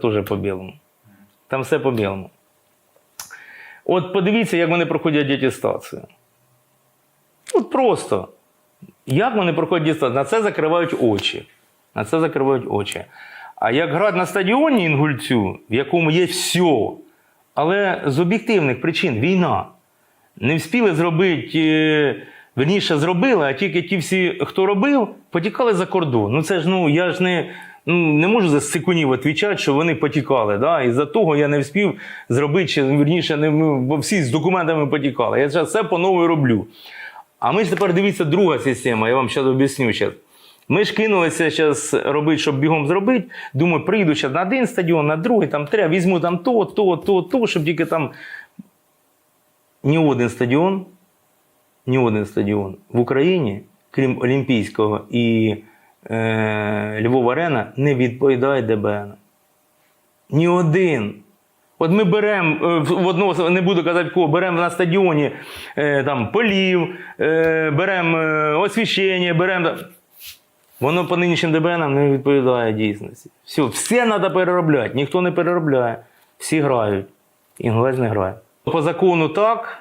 Теж по-білому. Там все по-білому. От подивіться, як вони проходять атестацію. От просто. Як вони проходять атестацію? На це закривають очі. На це закривають очі. А як грати на стадіоні Інгульцю, в якому є все, але з об'єктивних причин війна. Не встигли зробити, е, верніше зробили, а тільки ті всі, хто робив, потікали за кордон. Ну це ж ну я ж не, ну, не можу за секундів відповідати, що вони потікали. Да? І за того я не встиг зробити, чи верніше, не, ну, бо всі з документами потікали. Я зараз все по новому роблю. А ми ж тепер дивіться друга система, я вам зараз об'ясню. Щас. Ми ж кинулися зараз робити, щоб бігом зробити. Думаю, прийду зараз на один стадіон, на другий, там треба, візьму там то, то, то, то, щоб тільки там ні один стадіон, ні один стадіон в Україні, крім Олімпійського і е, Львова Арена, не відповідає ДБН. Ні один. От ми беремо е, в одного, не буду казати кого, беремо на стадіоні е, там, полів, беремо освіщення, беремо. Воно по нинішнім ДБНам не відповідає дійсності. Все, все треба переробляти. Ніхто не переробляє. Всі грають. Інгулець не грає. По закону так,